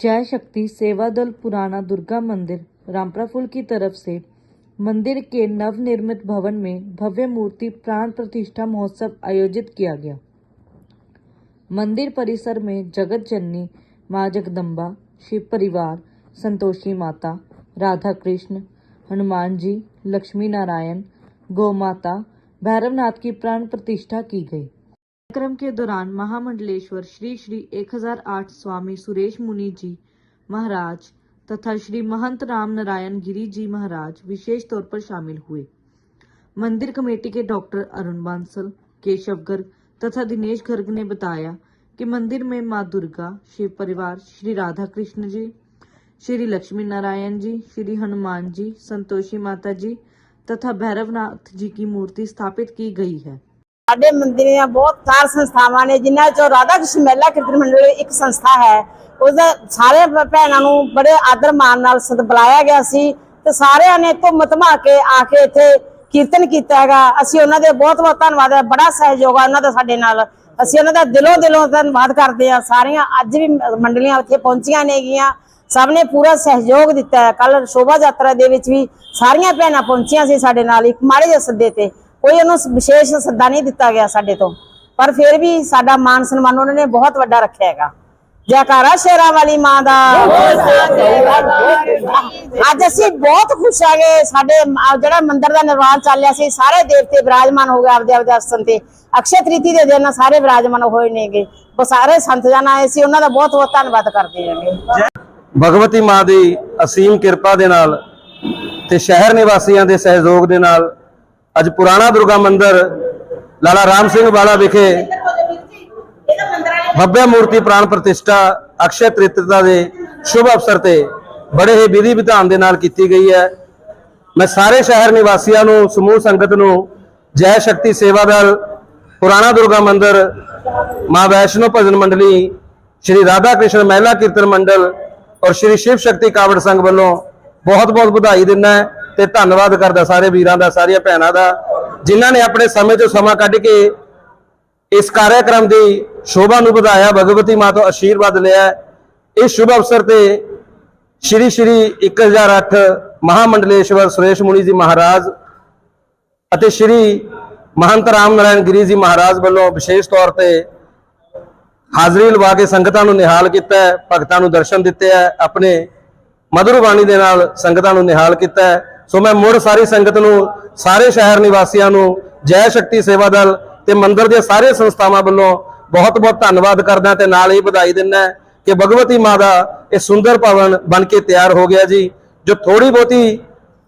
जय शक्ति सेवा दल पुराना दुर्गा मंदिर रामपुरा की तरफ़ से। मंदिर के नवनिर्मित भवन में भव्य मूर्ति प्राण प्रतिष्ठा महोत्सव आयोजित किया गया। मंदिर परिसर में जगत जननी, माँ जगदम्बा, शिव परिवार, संतोषी माता, राधा कृष्ण, हनुमान जी, लक्ष्मी नारायण, गौ माता, भैरवनाथ की प्राण प्रतिष्ठा की गई। कार्यक्रम के दौरान महामंडलेश्वर श्री श्री 1008 स्वामी सुरेश मुनि जी महाराज तथा श्री महंत राम नारायण गिरी जी महाराज विशेष तौर पर शामिल हुए। मंदिर कमेटी के डॉक्टर अरुण बांसल केशव गर्ग तथा दिनेश गर्ग ने बताया कि मंदिर में माँ दुर्गा, शिव परिवार, श्री राधा कृष्ण जी, श्री लक्ष्मी नारायण जी, श्री हनुमान जी, संतोषी माता जी तथा भैरवनाथ जी की मूर्ति स्थापित की गई है। ਸਾਡੇ ਮੰਦਿਰ ਦੀਆਂ ਬਹੁਤ ਸਾਰ ਸੰਸਥਾਵਾਂ ਨੇ, ਜਿਨ੍ਹਾਂ ਚੋਂ ਰਾਧਾ ਕ੍ਰਿਸ਼ਨ ਮਹਿਲਾ ਕੀਰਤਨ ਮੰਡਲ ਇੱਕ ਸੰਸਥਾ ਹੈ। ਉਹਦਾ ਸਾਰੇ ਭੈਣਾਂ ਨੂੰ ਬੜੇ ਆਦਰ ਮਾਣ ਨਾਲ ਸਦ, ਬੁਲਾਇਆ ਗਿਆ ਸੀ ਤੇ ਸਾਰਿਆਂ ਨੇ ਧੁੰਮ ਧਮਾ ਕੇ ਆ ਕੇ ਇੱਥੇ ਕੀਰਤਨ ਕੀਤਾ ਹੈਗਾ। ਅਸੀਂ ਉਹਨਾਂ ਦੇ ਬਹੁਤ ਬਹੁਤ ਧੰਨਵਾਦ ਹੈ। ਬੜਾ ਸਹਿਯੋਗ ਆ ਉਹਨਾਂ ਦਾ ਸਾਡੇ ਨਾਲ। ਅਸੀਂ ਉਹਨਾਂ ਦਾ ਦਿਲੋਂ ਦਿਲੋਂ ਧੰਨਵਾਦ ਕਰਦੇ ਹਾਂ। ਸਾਰੀਆਂ ਅੱਜ ਵੀ ਮੰਡਲੀਆਂ ਉੱਥੇ ਪਹੁੰਚੀਆਂ ਨੇਗੀਆਂ। ਸਭ ਨੇ ਪੂਰਾ ਸਹਿਯੋਗ ਦਿੱਤਾ ਹੈ। ਕੱਲ ਸ਼ੋਭਾ ਯਾਤਰਾ ਦੇ ਵਿੱਚ ਵੀ ਸਾਰੀਆਂ ਭੈਣਾਂ ਪਹੁੰਚੀਆਂ ਸੀ ਸਾਡੇ ਨਾਲ, ਇੱਕ ਮਾੜੇ ਜਿਹੇ ਸੱਦੇ ਤੇ। ਕੋਈ ਉਹਨੂੰ ਵਿਸ਼ੇਸ਼ ਸੱਦਾ ਨਹੀਂ ਦਿੱਤਾ ਗਿਆ ਸਾਡੇ ਤੋਂ। ਪਰ ਫਿਰ ਵੀ ਸਾਡਾ ਮਾਨ ਸਨਮਾਨ ਉਹਨਾਂ ਨੇ ਬਹੁਤ ਵੱਡਾ ਰੱਖਿਆ ਹੈਗਾ। ਜੈਕਾਰਾ ਸ਼ੇਰਾਂ ਵਾਲੀ ਮਾਂ ਦਾ। ਅੱਜ ਅਸੀਂ ਬਹੁਤ ਖੁਸ਼ ਹੈਗੇ। ਸਾਡੇ ਜਿਹੜਾ ਮੰਦਿਰ ਦਾ ਨਿਰਮਾਣ ਚੱਲ ਸੀ, ਸਾਰੇ ਦੇਵਤੇ ਵਿਰਾਜਮਾਨ ਹੋ ਗਏ ਆਪਦੇ ਆਪਦੇ ਆਸਨ ਤੇ। ਅਕਸ਼ੇ ਤ੍ਰਿਤੀ ਦੇ ਦਿਨ ਸਾਰੇ ਵਿਰਾਜਮਾਨ ਹੋਏ ਨੇਗੇ। ਸਾਰੇ ਸੰਤ ਜਨ ਆਏ ਸੀ, ਉਹਨਾਂ ਦਾ ਬਹੁਤ ਬਹੁਤ ਧੰਨਵਾਦ ਕਰਦੇ ਹਾਂ ਭਗਵਤੀ ਮਾਂ ਦੀ ਅਸੀਮ ਕਿਰਪਾ ਦੇ ਨਾਲ ਤੇ ਸ਼ਹਿਰ ਨਿਵਾਸੀਆਂ ਦੇ ਸਹਿਯੋਗ ਦੇ ਨਾਲ ਅੱਜ ਪੁਰਾਣਾ ਦੁਰਗਾ ਮੰਦਿਰ ਲਾਲਾ ਰਾਮ ਸਿੰਘ ਵਾਲਾ ਵਿਖੇ ਭव्य ਮੂਰਤੀ ਪ੍ਰਾਣ ਪ੍ਰਤਿਸ਼ਠਾ ਅਕਸ਼ੇ ਤ੍ਰਿਤਤਾ ਦੇ ਸ਼ੁਭ ਅਵਸਰ ਤੇ ਬੜੇ ਹੀ ਵਿਧੀ ਵਿਧਾਨ ਦੇ ਨਾਲ ਕੀਤੀ ਗਈ ਹੈ। ਮੈਂ ਸਾਰੇ ਸ਼ਹਿਰ ਨਿਵਾਸੀਆਂ ਨੂੰ, ਸਮੂਹ ਸੰਗਤ ਨੂੰ ਜੈ ਸ਼ਕਤੀ ਸੇਵਾ ਦਲ, ਪੁਰਾਣਾ ਦੁਰਗਾ ਮੰਦਿਰ, ਮਾਂ ਵੈਸ਼ਨੋ ਭਜਨ ਮੰਡਲੀ, ਸ਼੍ਰੀ ਰਾਧਾ ਕ੍ਰਿਸ਼ਨ ਮਹਿਲਾ ਕੀਰਤਨ ਮੰਡਲ ਔਰ ਸ਼੍ਰੀ ਸ਼ਿਵ ਸ਼ਕਤੀ ਕਾਵੜ ਸੰਘ ਵੱਲੋਂ ਬਹੁਤ ਬਹੁਤ ਵਧਾਈ ਦਿੰਦਾ ਹੈ। ਤੇ ਧੰਨਵਾਦ ਕਰਦਾ ਸਾਰੇ ਵੀਰਾਂ ਦਾ, ਸਾਰੀਆਂ ਭੈਣਾਂ ਦਾ, ਜਿਨ੍ਹਾਂ ਨੇ ਆਪਣੇ ਸਮੇਂ ਤੋਂ ਸਮਾਂ ਕੱਢ ਕੇ ਇਸ ਕਾਰਜਕ੍ਰਮ ਦੀ ਸ਼ੋਭਾ ਨੂੰ ਵਧਾਇਆ, ਭਗਵਤੀ ਮਾਂ ਤੋਂ ਆਸ਼ੀਰਵਾਦ ਲਿਆ। ਇਸ ਸ਼ੁਭ ਅਵਸਰ ਤੇ ਸ਼੍ਰੀ ਸ਼੍ਰੀ 1008 ਮਹਾਮੰਡਲੇਸ਼ਵਰ ਸੁਰੇਸ਼ ਮੁਨੀ ਜੀ ਮਹਾਰਾਜ ਅਤੇ ਸ਼੍ਰੀ ਮਹੰਤ ਰਾਮ ਨਾਰਾਇਣ ਗਿਰੀ ਜੀ ਮਹਾਰਾਜ ਵੱਲੋਂ ਵਿਸ਼ੇਸ਼ ਤੌਰ ਤੇ ਹਾਜ਼ਰੀ ਲਵਾ ਕੇ ਸੰਗਤਾਂ ਨੂੰ ਨਿਹਾਲ ਕੀਤਾ ਹੈ, ਭਗਤਾਂ ਨੂੰ ਦਰਸ਼ਨ ਦਿੱਤੇ ਹੈ, ਆਪਣੇ ਮధుਰ ਬਾਣੀ ਦੇ ਨਾਲ ਸੰਗਤਾਂ ਨੂੰ ਨਿਹਾਲ ਕੀਤਾ ਹੈ। ਸੋ ਮੈਂ ਮੁੜ ਸਾਰੀ ਸੰਗਤ ਨੂੰ, ਸਾਰੇ ਸ਼ਹਿਰ ਨਿਵਾਸੀਆਂ ਨੂੰ, ਜੈ ਸ਼ਕਤੀ ਸੇਵਾ ਦਲ ਤੇ ਮੰਦਿਰ ਦੀਆਂ ਸਾਰੇ ਸੰਸਥਾਵਾਂ ਵੱਲੋਂ ਬਹੁਤ ਬਹੁਤ ਧੰਨਵਾਦ ਕਰਦਾ ਤੇ ਨਾਲ ਹੀ ਵਧਾਈ ਦਿੰਦਾ ਕਿ ਭਗਵਤੀ ਮਾਂ ਦਾ ਇਹ ਸੁੰਦਰ ਭਵਨ ਬਣ ਕੇ ਤਿਆਰ ਹੋ ਗਿਆ ਜੀ, ਜੋ ਥੋੜੀ ਬਹੁਤੀ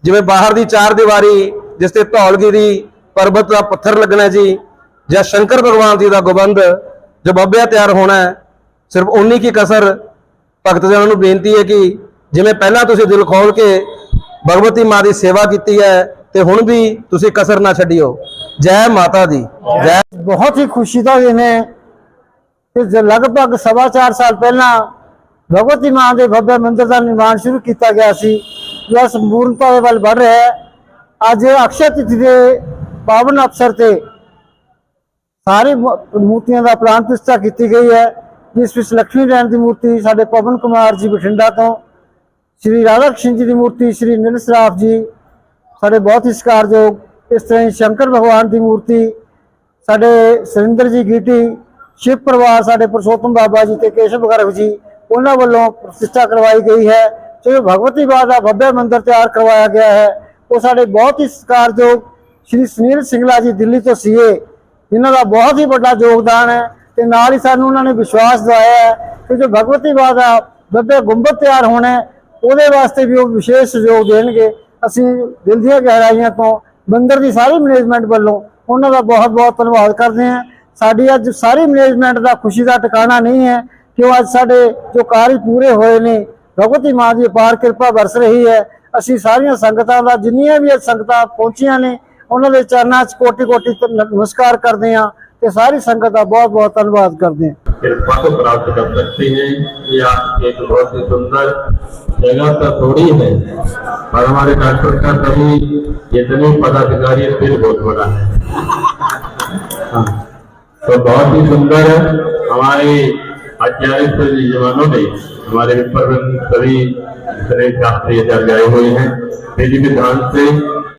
ਜਿਵੇਂ ਬਾਹਰ ਦੀ ਚਾਰ ਦੀਵਾਰੀ, ਜਿਸ ਤੇ ਧੌਲਗਿਰੀ ਪਰਬਤ ਦਾ ਪੱਥਰ ਲੱਗਣਾ ਜੀ, ਜਾਂ ਸ਼ੰਕਰ ਭਗਵਾਨ ਜੀ ਦਾ ਗੋਬੰਦ, ਜੋ ਬੱਬਿਆ ਤਿਆਰ ਹੋਣਾ ਸਿਰਫ ਉਨੀ ਕੀ ਕਸਰ ਭਗਤ ਜਨਾਂ ਨੂੰ ਬੇਨਤੀ ਹੈ ਕਿ ਜਿਵੇਂ ਪਹਿਲਾਂ ਤੁਸੀਂ ਦਿਲ ਖੋਲ ਕੇ ਭਗਵਤੀ ਮਾਂ ਦੀ ਸੇਵਾ ਕੀਤੀ ਹੈ ਤੇ ਹੁਣ ਵੀ ਤੁਸੀਂ ਕਸਰ ਨਾ ਛੱਡਿਓ। ਜੈ ਮਾਤਾ ਦੀ, ਜੈ। ਬਹੁਤ ਹੀ ਖੁਸ਼ੀ ਦਾ ਦਿਨ ਹੈ ਕਿ ਲਗਭਗ ਚਾਰ ਸਾਲ ਪਹਿਲਾਂ ਭਗਵਤੀ ਮਾਂ ਦੇ ਭਵਯ ਮੰਦਰ ਦਾ ਨਿਰਮਾਣ ਸ਼ੁਰੂ ਕੀਤਾ ਗਿਆ ਸੀ ਜੋ ਸੰਪੂਰਨਤਾ ਦੇ ਵੱਲ ਵੱਧ ਰਿਹਾ ਹੈ। ਅੱਜ ਅਕਸ਼ਯ ਤਿਥੀ ਦੇ ਪਾਵਨ ਅਵਸਰ ਤੇ ਸਾਰੇ ਮੂਰਤੀਆਂ ਦਾ ਪ੍ਰਾਣ ਪ੍ਰਤਿਸ਼ਠਾ ਕੀਤੀ ਗਈ ਹੈ। ਜਿਸ ਵਿੱਚ ਲక్ష్ਮੀ ਨਾਰਾਇਣ ਦੀ ਮੂਰਤੀ ਸਾਡੇ ਪਵਨ ਕੁਮਾਰ ਜੀ ਬਠਿੰਡਾ ਤੋਂ ਸ਼੍ਰੀ ਰਾਧਾ ਕ੍ਰਿਸ਼ਨ ਜੀ ਦੀ ਮੂਰਤੀ, ਸ਼੍ਰੀ ਨਿਰਸਰਾਫ ਜੀ, ਸਾਡੇ ਬਹੁਤ ਹੀ ਸਤਿਕਾਰਯੋਗ ਇਸ ਤਰ੍ਹਾਂ ਹੀ ਸ਼ੰਕਰ ਭਗਵਾਨ ਦੀ ਮੂਰਤੀ, ਸਾਡੇ ਸਰਿੰਦਰ ਜੀ ਗੀਟੀ, ਸ਼ਿਵ ਪਰਿਵਾਰ, ਸਾਡੇ ਪਰਸੋਤਮ ਬਾਬਾ ਜੀ ਤੇ ਕੇਸ਼ਵ ਗਰਗ ਜੀ, ਉਹਨਾਂ ਵੱਲੋਂ ਪ੍ਰਤਿਸ਼ਠਾ ਕਰਵਾਈ ਗਈ ਹੈ। ਜੋ ਭਗਵਤੀ ਬਾਦ ਦਾ ਭਵਯ ਮੰਦਿਰ ਤਿਆਰ ਕਰਵਾਇਆ ਗਿਆ ਹੈ, ਉਹ ਸਾਡੇ ਬਹੁਤ ਹੀ ਸਤਿਕਾਰਯੋਗ ਸ਼੍ਰੀ ਸੁਨੀਲ ਸਿੰਘਲਾ ਜੀ ਦਿੱਲੀ ਤੋਂ ਸੀਏ ਇਹਨਾਂ ਦਾ ਬਹੁਤ ਹੀ ਵੱਡਾ ਯੋਗਦਾਨ ਹੈ ਤੇ ਨਾਲ ਹੀ ਸਾਨੂੰ ਉਹਨਾਂ ਨੇ ਵਿਸ਼ਵਾਸ ਦਿਵਾਇਆ ਹੈ ਕਿ ਜੋ ਭਗਵਤੀ ਬਾਦ ਦਾ ਭਵਯ ਗੁੰਬਦ ਤਿਆਰ ਹੋਣਾ ਉਹਦੇ ਵਾਸਤੇ ਵੀ ਉਹ ਵਿਸ਼ੇਸ਼ ਸਹਿਯੋਗ ਦੇਣਗੇ ਅਸੀਂ ਦਿਲ ਦੀਆਂ ਗਹਿਰਾਈਆਂ ਤੋਂ ਮੰਦਿਰ ਦੀ ਸਾਰੀ ਮੈਨੇਜਮੈਂਟ ਵੱਲੋਂ ਉਹਨਾਂ ਦਾ ਬਹੁਤ ਬਹੁਤ ਧੰਨਵਾਦ ਕਰਦੇ ਹਾਂ ਸਾਡੀ ਅੱਜ ਸਾਰੀ ਮੈਨੇਜਮੈਂਟ ਦਾ ਖੁਸ਼ੀ ਦਾ ਟਿਕਾਣਾ ਨਹੀਂ ਹੈ ਕਿ ਉਹ ਅੱਜ ਸਾਡੇ ਜੋ ਕਾਰਜ ਪੂਰੇ ਹੋਏ ਨੇ ਭਗਵਤੀ ਮਾਂ ਦੀ ਅਪਾਰ ਕਿਰਪਾ ਵਰਸ ਰਹੀ ਹੈ ਅਸੀਂ ਸਾਰੀਆਂ ਸੰਗਤਾਂ ਦਾ ਜਿੰਨੀਆਂ ਵੀ ਅੱਜ ਸੰਗਤਾਂ ਪਹੁੰਚੀਆਂ ਨੇ ਉਹਨਾਂ ਦੇ ਚਰਨਾਂ 'ਚ ਕੋਟि ਕੋਟि ਨਮਸਕਾਰ ਕਰਦੇ ਹਾਂ ਤੇ ਸਾਰੀ ਸੰਗਤ ਦਾ ਬਹੁਤ ਬਹੁਤ ਧੰਨਵਾਦ ਕਰਦੇ ਹਾਂ कृपा को प्राप्त कर सकते हैं ये आप एक बहुत ही सुंदर जगह तो थोड़ी है पर हमारे डॉक्टर का सभी जितने पदाधिकारी फिर बहुत बड़ा है। हाँ, तो बहुत ही सुंदर हमारे आचार्य जवानों ने हमारे सभी शास्त्रीय शास्त्री हुए हैं। विधि विधान से